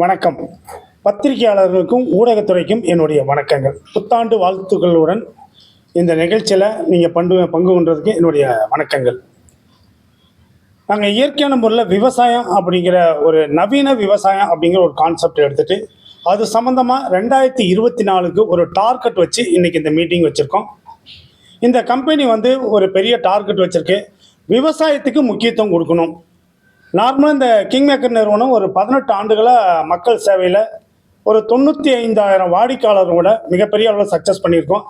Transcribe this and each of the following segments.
வணக்கம். பத்திரிகையாளர்களுக்கும் ஊடகத்துறைக்கும் என்னுடைய வணக்கங்கள். புத்தாண்டு வாழ்த்துக்களுடன் இந்த நிகழ்ச்சியில் நீங்கள் பங்கு பங்கு கொண்டதுக்கு என்னுடைய வணக்கங்கள். நாங்கள் இயற்கையான முறையில் விவசாயம் அப்படிங்கிற ஒரு நவீன விவசாயம் அப்படிங்கிற ஒரு கான்செப்ட் எடுத்துகிட்டு அது சம்மந்தமாக ரெண்டாயிரத்தி இருபத்தி நாலுக்கு ஒரு டார்கெட் வச்சு இன்றைக்கி இந்த மீட்டிங் வச்சுருக்கோம். இந்த கம்பெனி வந்து ஒரு பெரிய டார்கெட் வச்சுருக்கு. விவசாயத்துக்கு முக்கியத்துவம் கொடுக்கணும். நார்மலாக இந்த கிங் மேக்கர் நிறுவனம் ஒரு பதினெட்டு ஆண்டுகளாக மக்கள் சேவையில் ஒரு தொண்ணூற்றி ஐந்தாயிரம் வாடிக்கையாளர்களோட மிகப்பெரிய அளவில் சக்ஸஸ் பண்ணியிருக்கோம்.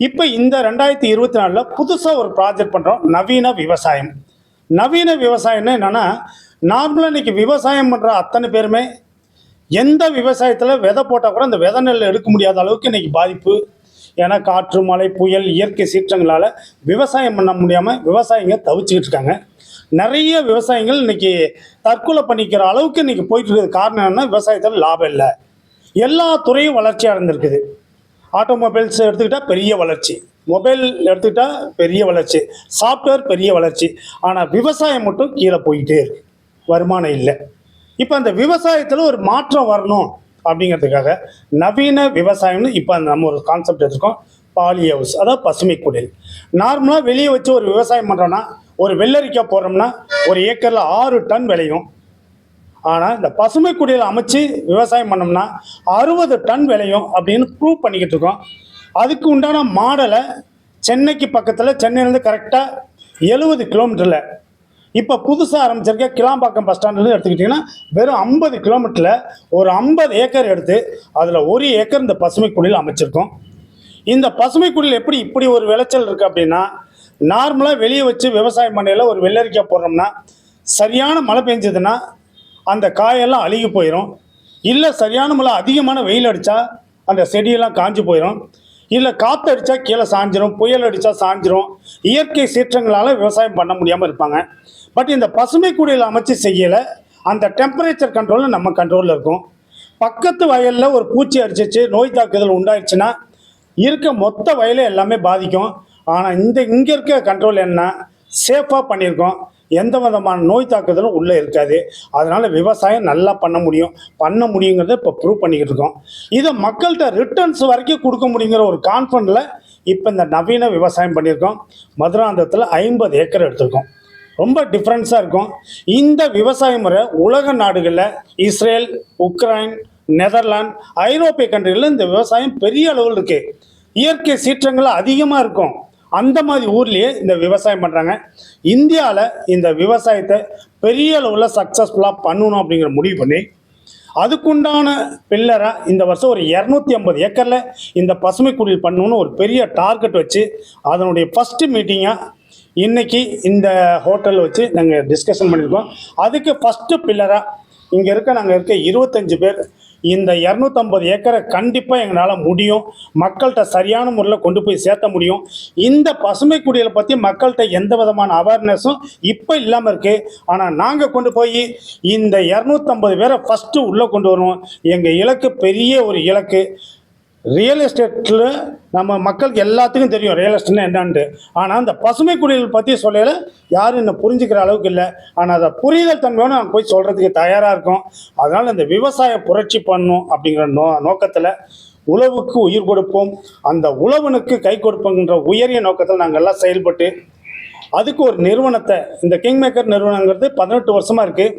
இப்போ இந்த ரெண்டாயிரத்தி இருபத்தி நாலில் புதுசாக ஒரு ப்ராஜெக்ட் பண்ணுறோம் நவீன விவசாயம். நவீன விவசாயம்னா என்னென்னா நார்மலாக இன்றைக்கி விவசாயம் பண்ணுற அத்தனை பேருமே எந்த விவசாயத்தில் விதை போட்டால் கூட அந்த விதை நெல் எடுக்க முடியாத அளவுக்கு இன்றைக்கி பாதிப்பு. ஏன்னா காற்று மழை புயல் இயற்கை சீற்றங்களால் விவசாயம் பண்ண முடியாமல் விவசாயிங்க தவிச்சுக்கிட்டு இருக்காங்க. நிறைய விவசாயிகள் இன்னைக்கு தற்கொலை பண்ணிக்கிற அளவுக்கு இன்னைக்கு போயிட்டு இருக்கிறது காரணம் என்னன்னா விவசாயத்தில் லாபம் இல்லை. எல்லா துறையும் வளர்ச்சி அடைந்திருக்குது ஆட்டோமொபைல்ஸ் எடுத்துக்கிட்டால் பெரிய வளர்ச்சி. மொபைல் எடுத்துக்கிட்டால் பெரிய வளர்ச்சி. சாஃப்ட்வேர் பெரிய வளர்ச்சி. ஆனால் விவசாயம் மட்டும் கீழே போயிட்டே இருக்கு. வருமானம் இல்லை. இப்போ அந்த விவசாயத்தில் ஒரு மாற்றம் வரணும் அப்படிங்கிறதுக்காக நவீன விவசாயம்னு இப்போ நம்ம ஒரு கான்செப்ட் எடுத்துருக்கோம். பாலி ஹவுஸ் அதாவது பசுமை குடில். நார்மலாக வெளியே வச்சு ஒரு விவசாயம் பண்ணுறோன்னா ஒரு வெள்ளரிக்காய் போடுறோம்னா ஒரு ஏக்கரில் ஆறு டன் விளையும். ஆனால் இந்த பசுமை குடியில் அமைச்சு விவசாயம் பண்ணோம்னா அறுபது டன் விளையும் அப்படின்னு ப்ரூவ் பண்ணிக்கிட்டு இருக்கோம். அதுக்கு உண்டான மாடலை சென்னைக்கு பக்கத்தில் சென்னையிலேருந்து கரெக்டாக எழுபது கிலோமீட்டரில். இப்போ புதுசாக ஆரம்பிச்சிருக்க கிளாம்பாக்கம் பஸ் ஸ்டாண்ட்லேருந்து எடுத்துக்கிட்டிங்கன்னா வெறும் ஐம்பது கிலோமீட்டரில் ஒரு ஐம்பது ஏக்கர் எடுத்து அதில் ஒரு ஏக்கர் இந்த பசுமை குடியில் அமைச்சிருக்கோம். இந்த பசுமை குடியில் எப்படி இப்படி ஒரு விளைச்சல் இருக்குது அப்படின்னா நார்மலாக வெளியே வச்சு விவசாயம் பண்ணையில் ஒரு வெள்ளரிக்காய் போடுறோம்னா சரியான மழை பெஞ்சதுன்னா அந்த காயெல்லாம் அழுகி போயிடும் இல்லை சரியான மழை அதிகமான வெயில் அடித்தா அந்த செடியெல்லாம் காஞ்சு போயிடும் இல்லை காற்று அடித்தா கீழே சாஞ்சிரும் புயல் அடித்தா சாஞ்சிரும். இயற்கை சீற்றங்களால் விவசாயம் பண்ண முடியாமல் இருப்பாங்க. பட் இந்த பசுமை குடியில் அமைச்சு செய்யலை அந்த டெம்பரேச்சர் கண்ட்ரோலில் நம்ம கண்ட்ரோலில் இருக்கும். பக்கத்து வயலில் ஒரு பூச்சி அரிச்சிச்சு நோய் தாக்குதல் உண்டாயிடுச்சுன்னா இருக்க மொத்த வயலை எல்லாமே பாதிக்கும். ஆனால் இந்த இங்கே இருக்க கண்ட்ரோல் என்ன? சேஃபாக பண்ணியிருக்கோம். எந்த விதமான நோய் தாக்குதலும் உள்ளே இருக்காது. அதனால் விவசாயம் நல்லா பண்ண முடியும். பண்ண முடியுங்கிறத இப்போ ப்ரூவ் பண்ணிக்கிட்டு இருக்கோம். இதை மக்கள்கிட்ட ரிட்டர்ன்ஸ் வரைக்கும் கொடுக்க முடியுங்கிற ஒரு கான்ஃபிடண்டில் இப்போ இந்த நவீன விவசாயம் பண்ணியிருக்கோம். மதுராந்தத்தில் ஐம்பது ஏக்கர் எடுத்திருக்கோம். ரொம்ப டிஃப்ரென்ஸாக இருக்கும். இந்த விவசாய முறை உலக நாடுகளில் இஸ்ரேல் உக்ரைன் நெதர்லாந்து ஐரோப்பிய கண்ட்ரிகளில் இந்த விவசாயம் பெரிய அளவில் இருக்குது இயற்கை சீற்றங்கள் அதிகமாக இருக்கும். அந்த மாதிரி ஊர்லேயே இந்த விவசாயம் பண்ணுறாங்க இந்தியாவில் இந்த விவசாயத்தை பெரிய அளவில் சக்ஸஸ்ஃபுல்லாக பண்ணணும் அப்படிங்கிற முடிவு பண்ணி அதுக்குண்டான பில்லராக இந்த வருஷம் ஒரு இரநூத்தி ஐம்பது ஏக்கரில் இந்த பசுமை குடில் பண்ணணும்னு ஒரு பெரிய டார்கெட் வச்சு அதனுடைய ஃபஸ்ட்டு மீட்டிங்காக இன்னைக்கு இந்த ஹோட்டலில் வச்சு நாங்கள் டிஸ்கஷன் பண்ணியிருக்கோம் அதுக்கு ஃபஸ்ட்டு பில்லராக இங்கே இருக்க நாங்கள் இருக்க இருபத்தஞ்சு பேர் இந்த இரநூத்தம்பது ஏக்கரை கண்டிப்பாக எங்களால் முடியும். மக்கள்கிட்ட சரியான முறையில் கொண்டு போய் சேர்த்த முடியும். இந்த பசுமை குடியலை பற்றி மக்கள்கிட்ட எந்த விதமான அவேர்னஸும் இப்போ இல்லாமல் இருக்குது ஆனால் நாங்கள் கொண்டு போய் இந்த இரநூத்தம்பது பேரை ஃபஸ்ட்டு உள்ளே கொண்டு வருவோம். எங்கள் இலக்கு பெரிய ஒரு இலக்கு. ரியல் எஸ்டேட்டில் நம்ம மக்களுக்கு எல்லாத்துக்கும் தெரியும் ரியல் எஸ்டேட்னா என்னன்ட்டு. ஆனால் அந்த பசுமை குடிகள் பற்றி சொல்லல. யாரும் இன்னும் புரிஞ்சுக்கிற அளவுக்கு இல்லை. ஆனால் அதை புரிதல் தன்மையோடு நாங்கள் போய் சொல்கிறதுக்கு தயாராக இருக்கோம். அதனால் இந்த விவசாய புரட்சி பண்ணும் அப்படிங்கிற நோ நோக்கத்தில் உழவுக்கு உயிர் கொடுப்போம். அந்த உழவனுக்கு கை கொடுப்போங்கிற உயரிய நோக்கத்தில் நாங்கள் எல்லாம் செயல்பட்டு அதுக்கு ஒரு நிறுவனத்தை இந்த கிங் மேக்கர் நிறுவனங்கிறது பதினெட்டு வருஷமாக இருக்குது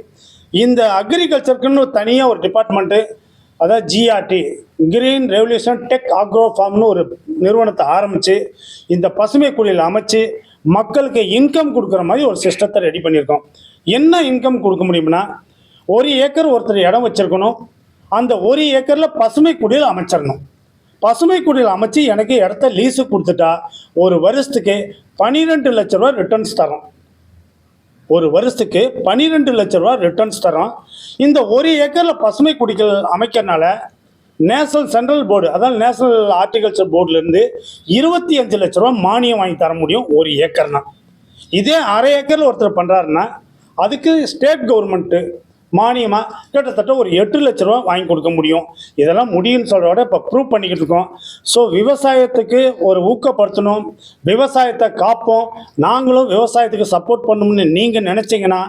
இந்த அக்ரிகல்ச்சருக்குன்னு தனியாக ஒரு டிபார்ட்மெண்ட்டு அதாவது GRT green revolution tech agro ஃபார்ம்னு ஒரு நிறுவனத்தை ஆரம்பித்து இந்த பசுமை குடியில் அமைச்சு மக்களுக்கு இன்கம் கொடுக்குற மாதிரி ஒரு சிஸ்டத்தை ரெடி பண்ணியிருக்கோம். என்ன இன்கம் கொடுக்க முடியும்னா ஒரு ஏக்கர் ஒருத்தர் இடம் வச்சுருக்கணும். அந்த ஒரு ஏக்கரில் பசுமை குடியில் அமைச்சிடணும். பசுமை குடியில் அமைச்சு எனக்கு இடத்த லீஸு கொடுத்துட்டா ஒரு வருஷத்துக்கு பன்னிரெண்டு லட்ச ரூபா ரிட்டர்ன்ஸ் தரோம் ஒரு வருஷத்துக்கு பன்னிரெண்டு லட்ச ரூபா ரிட்டர்ன்ஸ் தரோம் இந்த ஒரு ஏக்கரில் பசுமை குடிகள் அமைக்கிறனால நேஷனல் சென்ட்ரல் போர்டு அதாவது நேஷனல் ஆர்டிகல்ச்சர் போர்டுலேருந்து இருபத்தி அஞ்சு லட்ச ரூபா மானியம் வாங்கி தர முடியும் ஒரு ஏக்கர்னா. இதே அரை ஏக்கரில் ஒருத்தர் பண்ணுறாருன்னா அதுக்கு ஸ்டேட் கவர்மெண்ட்டு மானியமாக கிட்டத்தட்ட ஒரு எட்டு லட்ச ரூபா வாங்கி கொடுக்க முடியும். இதெல்லாம் முடியும்னு சொல்கிறத விட இப்போ ப்ரூவ் பண்ணிக்கிட்டு இருக்கோம். ஸோ விவசாயத்துக்கு ஒரு ஊக்கப்படுத்தணும். விவசாயத்தை காப்போம். நாங்களும் விவசாயத்துக்கு சப்போர்ட் பண்ணணும்னு நீங்கள் நினச்சிங்கன்னா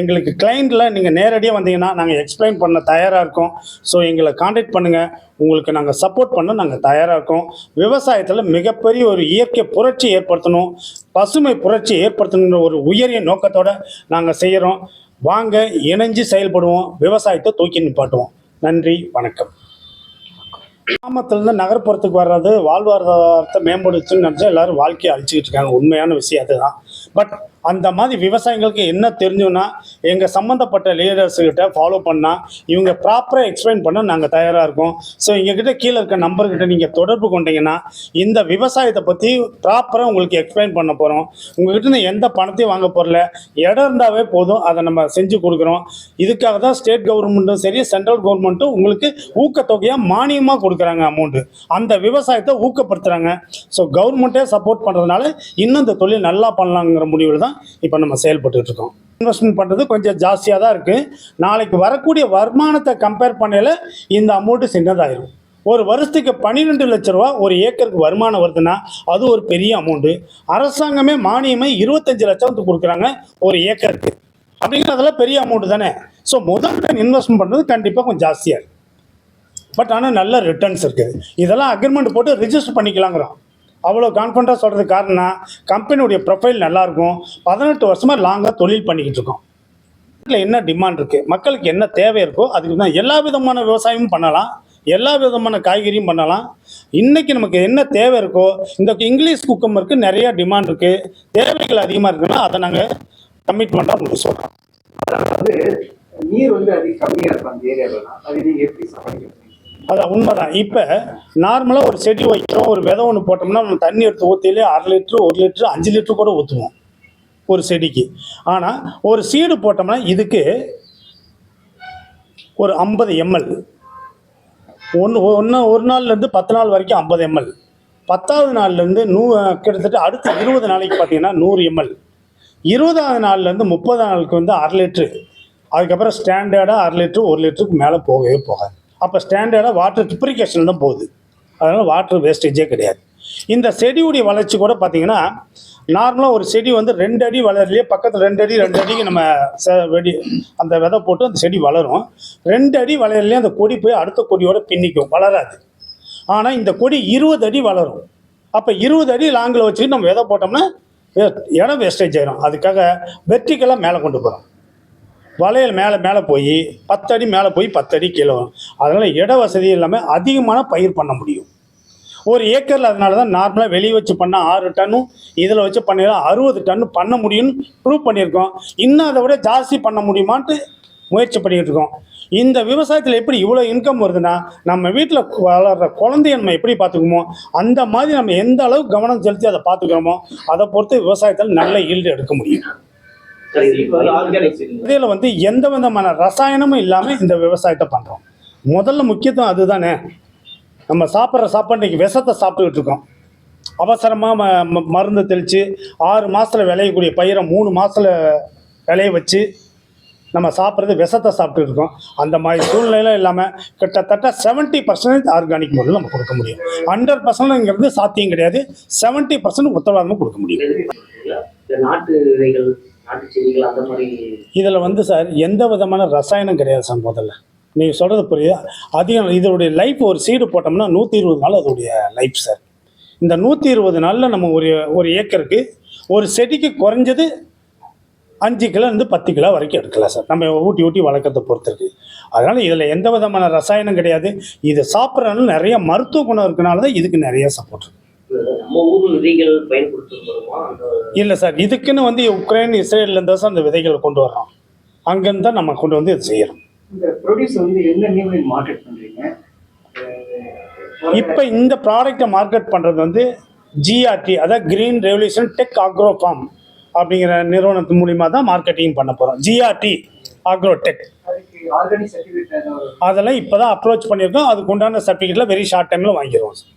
எங்களுக்கு கிளைண்ட்டில் நீங்கள் நேரடியாக வந்தீங்கன்னா நாங்கள் எக்ஸ்பிளைன் பண்ண தயாராக இருக்கோம். ஸோ எங்களை காண்டாக்ட் பண்ணுங்கள் உங்களுக்கு நாங்கள் சப்போர்ட் பண்ண நாங்கள் தயாராக இருக்கோம். விவசாயத்தில் மிகப்பெரிய ஒரு இயற்கை புரட்சி ஏற்படுத்தணும். பசுமை புரட்சி ஏற்படுத்தணுங்கிற ஒரு உயரிய நோக்கத்தோடு நாங்கள் செய்கிறோம் வாங்க இணைஞ்சு செயல்படுவோம் விவசாயத்தை தூக்கி நிப்பாட்டுவோம். நன்றி வணக்கம். கிராமத்துலேருந்து நகர்ப்புறத்துக்கு வர்றது வாழ்வாதாரத்தை மேம்படுத்துன்னு நினச்சா எல்லாரும் வாழ்க்கையை அழிச்சிக்கிட்டு இருக்காங்க. உண்மையான விஷயம் அதுதான். பட் அந்த மாதிரி விவசாயிகளுக்கு என்ன தெரிஞ்சுன்னா எங்கள் சம்மந்தப்பட்ட லீடர்ஸுக்கிட்ட ஃபாலோ பண்ணால் இவங்க ப்ராப்பராக எக்ஸ்பிளைன் பண்ண நாங்கள் தயாராக இருக்கோம். ஸோ எங்ககிட்ட கீழே இருக்க நம்பர்கிட்ட நீங்கள் தொடர்பு கொண்டீங்கன்னா இந்த விவசாயத்தை பற்றி ப்ராப்பராக உங்களுக்கு எக்ஸ்பிளைன் பண்ண போகிறோம் உங்ககிட்ட எந்த பணத்தையும் வாங்க போகிறல இடம் இருந்தாவே போதும். அதை நம்ம செஞ்சு கொடுக்குறோம். இதுக்காக தான் ஸ்டேட் கவர்மெண்ட்டும் சரி சென்ட்ரல் கவர்மெண்ட்டும் உங்களுக்கு ஊக்கத்தொகையாக மானியமாக கொடுக்குறாங்க அமௌண்ட்டு அந்த விவசாயத்தை ஊக்கப்படுத்துகிறாங்க ஸோ கவர்மெண்ட்டே சப்போர்ட் பண்ணுறதுனால இன்னும் இந்த தொழில் நல்லா பண்ணலாங்க. பண்ணணுங்கிற முடிவில் தான் இப்போ நம்ம செயல்பட்டுட்டு இருக்கோம். இன்வெஸ்ட்மெண்ட் பண்ணுறது கொஞ்சம் ஜாஸ்தியாக தான் இருக்குது நாளைக்கு வரக்கூடிய வருமானத்தை கம்பேர் பண்ணையில் இந்த அமௌண்ட்டு சின்னதாகிடும் ஒரு வருஷத்துக்கு பன்னிரெண்டு லட்ச ரூபா ஒரு ஏக்கருக்கு வருமானம் வருதுன்னா அது ஒரு பெரிய அமௌண்ட்டு அரசாங்கமே மானியமே இருபத்தஞ்சு லட்சத்துக்கு கொடுக்குறாங்க ஒரு ஏக்கருக்கு. அப்படிங்கிறதெல்லாம் பெரிய அமௌண்ட்டு தானே? ஸோ முதல் டைம் இன்வெஸ்ட்மெண்ட் பண்ணுறது கண்டிப்பாக கொஞ்சம் ஜாஸ்தியாக இருக்குது பட் ஆனால் நல்ல ரிட்டர்ன்ஸ் இருக்குது இதெல்லாம் அக்ரிமெண்ட் போட்டு ரிஜிஸ்டர் பண்ணிக்கலாங்கிறோம். அவ்வளோ கான்ஃபிடண்ட்டாக சொல்கிறதுக்கு காரணம் கம்பெனியுடைய ப்ரொஃபைல் நல்லாயிருக்கும். பதினெட்டு வருஷமாக லாங்காக தொழில் பண்ணிக்கிட்டு இருக்கோம். நாட்டில் என்ன டிமாண்ட் இருக்குது மக்களுக்கு என்ன தேவை இருக்கோ அதுக்கு தான் எல்லா விதமான விவசாயமும் பண்ணலாம். எல்லா விதமான காய்கறியும் பண்ணலாம். இன்றைக்கி நமக்கு என்ன தேவை இருக்கோ இந்த இங்கிலீஷ் குக்கம்பருக்கு நிறையா டிமாண்ட் இருக்குது தேவைகள் அதிகமாக இருக்குன்னா அதை நாங்கள் கமிட்மெண்ட்டாக உங்களுக்கு சொல்கிறோம் அதாவது நீர் வந்து அதிக கம்மியாக இருக்கும் அந்த ஏரியாலாம் அது நீங்கள் எப்படி சமாளிக்கிறீங்க? அதான் உண்மைதான். இப்போ நார்மலாக ஒரு செடி வைக்கிறோம் ஒரு விதை ஒன்று போட்டோம்னா நம்ம தண்ணி எடுத்து ஊற்றிலே அரை லிட்ரு ஒரு லிட்ரு அஞ்சு லிட்ரு கூட ஊற்றுவோம் ஒரு செடிக்கு. ஆனால் ஒரு சீடு போட்டோம்னா இதுக்கு ஒரு ஐம்பது எம்எல். ஒன்று ஒன்று ஒரு நாள்லேருந்து பத்து நாள் வரைக்கும் ஐம்பது எம்எல். பத்தாவது நாள்லேருந்து நூ கிட்டத்தட்ட அடுத்த இருபது நாளைக்கு பார்த்தீங்கன்னா நூறு எம்எல். இருபதாவது நாள்லேருந்து முப்பது நாளுக்கு வந்து அரை லிட்ரு அதுக்கப்புறம் ஸ்டாண்டர்டாக அரை லிட்ரு ஒரு லிட்டருக்கு மேலே போகவே போகாது. அப்போ ஸ்டாண்டர்டாக வாட்டர் டிப்ரிகேஷன் தான் போகுது. அதனால் வாட்டர் வேஸ்டேஜே கிடையாது. இந்த செடியுடைய வளர்ச்சி கூட பார்த்தீங்கன்னா நார்மலாக ஒரு செடி வந்து ரெண்டு அடி வளரலையே பக்கத்தில் ரெண்டு அடி ரெண்டு அடிக்கு நம்ம செ வெடி அந்த விதை போட்டு அந்த செடி வளரும். ரெண்டு அடி வளரலையே அந்த கொடி போய் அடுத்த கொடியோட பின்னிக்கும். வளராது. ஆனால் இந்த கொடி இருபது அடி வளரும். அப்போ இருபது அடி லாங்கில் வச்சுட்டு நம்ம விதை போட்டோம்னா இடம் வேஸ்டேஜ் ஆயிரும். அதுக்காக வெர்டிக்கலாக மேலே கொண்டு போகிறோம் வளையல் மேலே மேலே போய் பத்தடி மேலே போய் பத்தடி கீழே வரும். அதனால் இட வசதி இல்லாமல் அதிகமான பயிர் பண்ண முடியும். ஒரு ஏக்கரில் அதனால தான் நார்மலாக வெளியே வச்சு பண்ணால் ஆறு டன்னும் இதில் வச்சு பண்ணிடலாம் அறுபது டன்னு பண்ண முடியும்னு ப்ரூவ் பண்ணியிருக்கோம். இன்னும் அதை விட ஜாஸ்தி பண்ண முடியுமான்ட்டு முயற்சி பண்ணிக்கிட்டு இருக்கோம். இந்த விவசாயத்தில் எப்படி இவ்வளோ இன்கம் வருதுன்னா நம்ம வீட்டில் வளர்கிற குழந்தைய நம்ம எப்படி பார்த்துக்குமோ அந்த மாதிரி நம்ம எந்த அளவுக்கு கவனம் செலுத்தி அதை பார்த்துக்கிறோமோ அதை பொறுத்து விவசாயத்தில் நல்ல ஈல்டு எடுக்க முடியும். இதில் வந்து எந்த விதமான ரசாயனமும் இல்லாமல் இந்த விவசாயத்தை பண்ணுறோம் முதல்ல முக்கியத்துவம் அதுதானே. நம்ம சாப்பிட்ற சாப்பாடு இன்னைக்கு விஷத்தை சாப்பிட்டுக்கிட்டு இருக்கோம். அவசரமாக ம ம- மருந்து தெளித்து ஆறு மாதத்தில் விளையக்கூடிய பயிரை மூணு மாதத்தில் விளைய வச்சு நம்ம சாப்பிட்றது விஷத்தை சாப்பிட்டு இருக்கோம். அந்த மாதிரி சூழ்நிலையில இல்லாமல் கிட்டத்தட்ட செவன்ட்டி பர்சன்டேஜ் ஆர்கானிக் முறையில் நம்ம கொடுக்க முடியும். ஹண்ட்ரட் பர்சன்ட்ங்கிறது சாத்தியம் கிடையாது. செவன்ட்டி பர்சன்ட் உத்தரவாதமாக கொடுக்க முடியும். இந்த நாட்டு இதில் வந்து சார் எந்த விதமான ரசாயனம் கிடையாது சார் நீங்கள் சொல்கிறது புரியுது? அதிகம் இதோடைய லைஃப் ஒரு சீடு போட்டோம்னா நூற்றி இருபது நாள் அதோடைய லைஃப் சார். இந்த நூற்றி இருபது நாளில் நம்ம ஒரு ஒரு ஏக்கருக்கு ஒரு செடிக்கு குறைஞ்சது அஞ்சு கிலோலேருந்து பத்து கிலோ வரைக்கும் எடுக்கலாம் சார். நம்ம ஊட்டி ஊட்டி வளர்க்கறத பொறுத்திருக்கு. அதனால் இதில் எந்த விதமான ரசாயனம் கிடையாது. இதை சாப்பிட்றதுனால நிறைய மருத்துவ குணம் இருக்கனால தான் இதுக்கு நிறைய சப்போர்ட் இருக்குது நம்ம ஊர் விதைகள் பயன்படுத்துகிறோமா அந்த இல்லை சார் இதுக்குன்னு வந்து உக்ரைன் இஸ்ரேல்லேருந்து சார் அந்த விதைகளை கொண்டு வர்றோம். அங்கேருந்து தான் நம்ம கொண்டு வந்து இது செய்கிறோம் இந்த ப்ரொடியூஸ் வந்து என்ன நேம்ல மார்க்கெட் பண்றீங்க? இப்போ இந்த ப்ராடக்ட்டை மார்க்கெட் பண்ணுறது வந்து ஜிஆர்டி அதாவது green revolution tech agro farm அப்படிங்கிற நிறுவனத்து மூலிமா தான் மார்க்கெட்டிங் பண்ண போகிறோம் ஜிஆர்டி ஆக்ரோ டெக் அதுக்கு ஆர்கானிக் சர்டிஃபிகேட் அதெல்லாம் இப்போ தான் அப்ரோச் பண்ணியிருக்கோம். அதுக்கு உண்டான சர்டிஃபிகேட்டில் வெரி ஷார்ட் டைமில் வாங்கிடுவோம் சார்.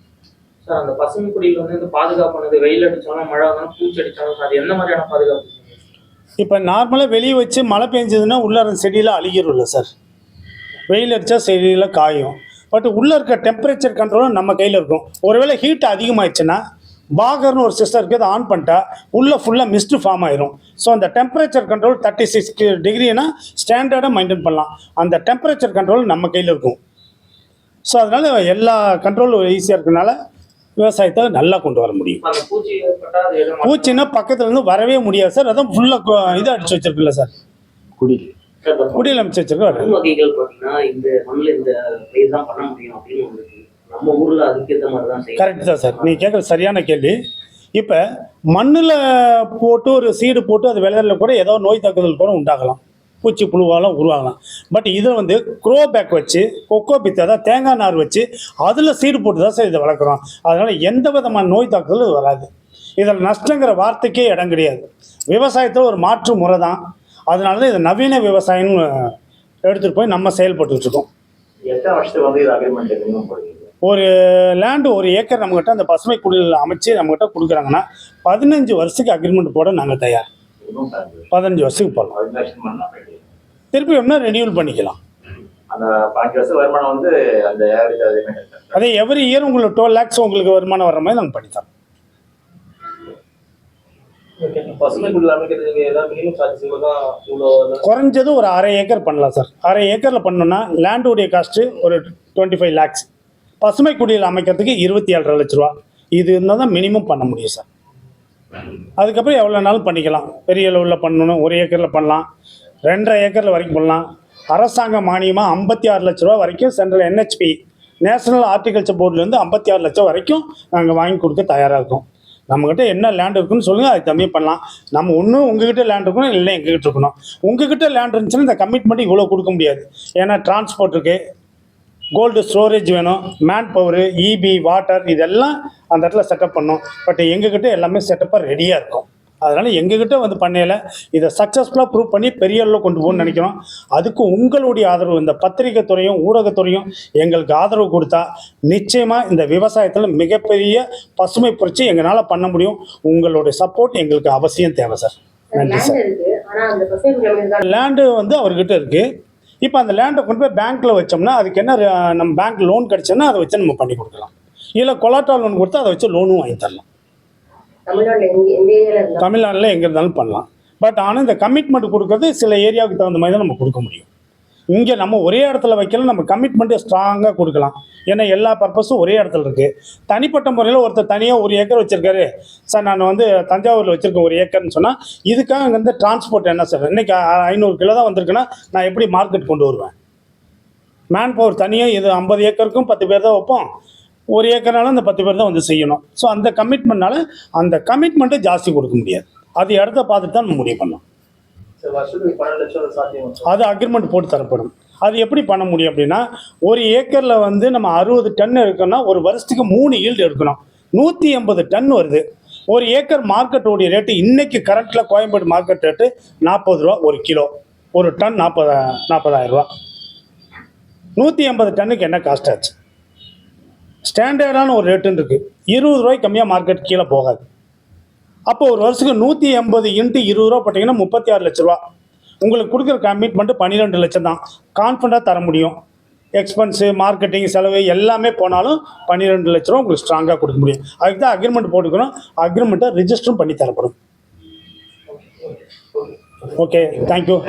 சார் அந்த பசுமை குடியில் வந்து இந்த பாதுகாப்பானது வெயில் அடித்தாலும் மழை வந்தாலும் பூச்சி அடித்தாலும் அது எந்த மாதிரியான பாதுகாப்பு? இப்போ நார்மலாக வெளியே வச்சு மழை பெஞ்சதுன்னா உள்ளே இருக்க செடியில் அழுகிரும்ல சார். வெயில் அடித்தா செடியில் காயும். பட் உள்ளே இருக்க டெம்பரேச்சர் கண்ட்ரோலும் நம்ம கையில் இருக்கும். ஒருவேளை ஹீட் அதிகமாகிடுச்சுன்னா பாகர்னு ஒரு சிஸ்டம் இருக்குது அதை ஆன் பண்ணிட்டா உள்ளே ஃபுல்லாக மிஸ்டு ஃபார்ம் ஆயிரும். ஸோ அந்த டெம்பரேச்சர் கண்ட்ரோல் தேர்ட்டி சிக்ஸ் டிகிரினா ஸ்டாண்டர்டாக மெயின்டைன் பண்ணலாம். அந்த டெம்பரேச்சர் கண்ட்ரோல் நம்ம கையில் இருக்கும். ஸோ அதனால் எல்லா கண்ட்ரோலும் ஈஸியாக இருக்கனால விவசாயத்தை நல்லா கொண்டு வர முடியும். அந்த பூச்சி ஏற்பட்டா அது எதுவும் பூச்சின்னா பக்கத்துல இருந்து வரவே முடியாது சார். அதான் ஃபுல்லாக இது அடிச்சு வச்சிருக்குல்ல சார். இந்த குடியில் அமைச்சு வச்சிருக்க மண் வகைகள் பார்த்தீங்கன்னா இந்த மண்ணில் இந்த பயிர் தான் பண்ண முடியும் அப்படின்னு நம்ம ஊர்ல அதுக்கேற்ற மாதிரி தான் கரெக்ட் தான் சார். நீங்கள் கேட்குற சரியான கேள்வி. இப்போ மண்ணில் போட்டு ஒரு சீடு போட்டு அது விளையாடல கூட ஏதோ நோய் தாக்குதல் கூட உண்டாகலாம். பூச்சி புழுவாலாம் உருவாகலாம். பட் இதில் வந்து க்ரோ பேக் வச்சு கொக்கோ பித்து அதாவது தேங்காய் நார் வச்சு அதில் சீடு போட்டு தான் சார் இதை வளர்க்குறோம். அதனால் எந்த விதமான நோய் தாக்குதலும் இது வராது. இதில் நஷ்டங்கிற வார்த்தைக்கே இடம் கிடையாது. விவசாயத்தில் ஒரு மாற்று முறை தான். அதனால தான் இது நவீன விவசாயம்னு எடுத்துகிட்டு போய் நம்ம செயல்பட்டுட்டு இருக்கோம். ஒரு லேண்டு ஒரு ஏக்கர் நம்மகிட்ட அந்த பசுமை குடில் அமைச்சு நம்மகிட்ட கொடுக்குறாங்கன்னா பதினஞ்சு வருஷத்துக்கு அக்ரிமெண்ட் போட நாங்கள் தயார். பதினஞ்சு வருஷத்துக்கு போடலாம் பதினஞ்சு லட்சம் பண்ணா போயிடுது. திருப்பி ஒன்றா ரெனியூல் பண்ணிக்கலாம். அந்த பாஞ்சு வருஷம் வருமானம் வந்து அந்த ஆவரேஜ் அதே எவ்ரி இயர் உங்களுக்கு டுவெல் லேக்ஸ் உங்களுக்கு வருமானம் வர மாதிரி நாங்கள் பண்ணித்தரோம். குறைஞ்சது ஒரு அரை ஏக்கர் பண்ணலாம் சார். அரை ஏக்கரில் பண்ணோன்னா லேண்டுடைய காஸ்ட்டு ஒரு டுவெண்ட்டி ஃபைவ் லேக்ஸ் பசுமை குடியில் அமைக்கிறதுக்கு இருபத்தி ஏழரை லட்ச ரூபா. இது இருந்தால் தான் மினிமம் பண்ண முடியும் சார். அதுக்கப்புறம் எவ்வளோ நாளும் பண்ணிக்கலாம். பெரிய அளவில் பண்ணணும் ஒரு ஏக்கரில் பண்ணலாம். ரெண்டரை ஏக்கரில் வரைக்கும் பண்ணலாம் அரசாங்க மானியமாக ஐம்பத்தி ஆறு லட்ச ரூபா வரைக்கும் சென்ட்ரல் என்ஹெச்பி நேஷனல் ஆர்டிகல்ச்சர் போர்ட்லேருந்து ஐம்பத்தி ஆறு லட்சம் வரைக்கும் நாங்கள் வாங்கி கொடுக்க தயாராக இருக்கோம். நம்மக்கிட்ட என்ன லேண்ட் இருக்குன்னு சொல்லுங்கள் அது கம்மி பண்ணலாம். நம்ம ஒன்றும் உங்ககிட்ட லேண்ட் இருக்கணும் இல்லை எங்ககிட்ட இருக்கணும். உங்ககிட்ட லேண்ட் இருந்துச்சுன்னா இந்த கமிட்மெண்ட் இவ்வளோ கொடுக்க முடியாது. ஏன்னா டிரான்ஸ்போர்ட் இருக்குது கோல்டு ஸ்டோரேஜ் வேணும் மேன் பவரு இபி வாட்டர் இதெல்லாம் அந்த இடத்துல செட்டப் பண்ணும் பட் எங்ககிட்ட எல்லாமே செட்டப்பாக ரெடியாக இருக்கும். அதனால் எங்ககிட்ட வந்து பண்ணையில் இதை சக்ஸஸ்ஃபுல்லாக ப்ரூவ் பண்ணி பெரிய அளவில் கொண்டு போகணும்னு நினைக்கிறோம். அதுக்கு உங்களுடைய ஆதரவு இந்த பத்திரிகை துறையும் ஊடகத்துறையும் எங்களுக்கு ஆதரவு கொடுத்தா நிச்சயமாக இந்த விவசாயத்தில் மிகப்பெரிய பசுமை புரட்சி எங்களால் பண்ண முடியும். உங்களுடைய சப்போர்ட் எங்களுக்கு அவசியம் தேவை சார் நன்றி சார் லேண்டு வந்து அவர்கிட்ட இருக்குது இப்போ அந்த லேண்டை கொண்டு போய் பேங்க்கில் வச்சோம்னா அதுக்கு என்ன நம்ம பேங்க் லோன் கிடச்சோன்னா அதை வச்சு நம்ம பண்ணி கொடுக்கலாம். இல்லை கொலாட்டா லோன் கொடுத்தா அதை வச்சு லோனும் வாங்கி தரலாம். எங்க தமிழ்நாட்டில் எங்கே இருந்தாலும் பண்ணலாம். பட் ஆனால் இந்த கமிட்மெண்ட் கொடுக்கறது சில ஏரியாவுக்கு தகுந்த மாதிரி தான் நம்ம கொடுக்க முடியும். இங்கே நம்ம ஒரே இடத்துல வைக்கல நம்ம கமிட்மெண்ட்டை ஸ்ட்ராங்காக கொடுக்கலாம். ஏன்னா எல்லா பர்பஸும் ஒரே இடத்துல இருக்குது தனிப்பட்ட முறையில் ஒருத்தர் தனியாக ஒரு ஏக்கர் வச்சுருக்காரு. சார் நான் வந்து தஞ்சாவூரில் வச்சுருக்கேன் ஒரு ஏக்கர்னு சொன்னால் இதுக்காக அங்கே வந்து டிரான்ஸ்போர்ட் என்ன சார்? இன்றைக்கி ஐநூறு கிலோ தான் வந்திருக்குன்னா நான் எப்படி மார்க்கெட் கொண்டு வருவேன்? மேன் பவர் தனியாக இது ஐம்பது ஏக்கருக்கும் பத்து பேர் தான் வைப்போம். ஒரு ஏக்கர்னாலும் அந்த பத்து பேர் தான் வந்து செய்யணும். ஸோ அந்த கமிட்மெண்ட்னால அந்த கமிட்மெண்ட்டை ஜாஸ்தி கொடுக்க முடியாது. அது இடத்த பார்த்துட்டு தான் நம்ம முடிவு சாத்தியம் அது அக்ரிமெண்ட் போட்டு தரப்படும். அது எப்படி பண்ண முடியும் அப்படின்னா ஒரு ஏக்கரில் வந்து நம்ம அறுபது டன் எடுக்கணும்னா ஒரு வருஷத்துக்கு மூணு ஈல்டு எடுக்கணும். நூற்றி எண்பது டன் வருது. ஒரு ஏக்கர் மார்க்கெட்டோடைய ரேட்டு இன்னைக்கு கரண்ட்டில் கோயம்பேடு மார்க்கெட் ரேட்டு நாற்பது ரூபா ஒரு கிலோ. ஒரு டன் நாற்பதா நாற்பதாயிரம் ரூபா. நூற்றி எண்பது டன்னுக்கு என்ன காஸ்ட் ஆச்சு? ஸ்டாண்டர்டான ஒரு ரேட்டுன்னு இருக்குது இருபது ரூபாய்க்கு கம்மியாக மார்க்கெட் கீழே போகாது. அப்போ ஒரு வருஷத்துக்கு நூற்றி எண்பது இன்ட்டு இருபது ரூபா போட்டிங்கன்னா முப்பத்தி ஆறு லட்ச ரூபா. உங்களுக்கு கொடுக்குற கமிட்மெண்ட்டு பன்னிரெண்டு லட்சம் தான். கான்ஃபிடண்ட்டாக தர முடியும். எக்ஸ்பென்ஸு மார்க்கெட்டிங் செலவு எல்லாமே போனாலும் பன்னிரெண்டு லட்ச ரூபா உங்களுக்கு ஸ்ட்ராங்காக கொடுக்க முடியும். அதுக்கு தான் அக்ரிமெண்ட் போட்டுக்கணும் அக்ரிமெண்ட்டை ரிஜிஸ்டரும் பண்ணி தரப்படும். Okay thank you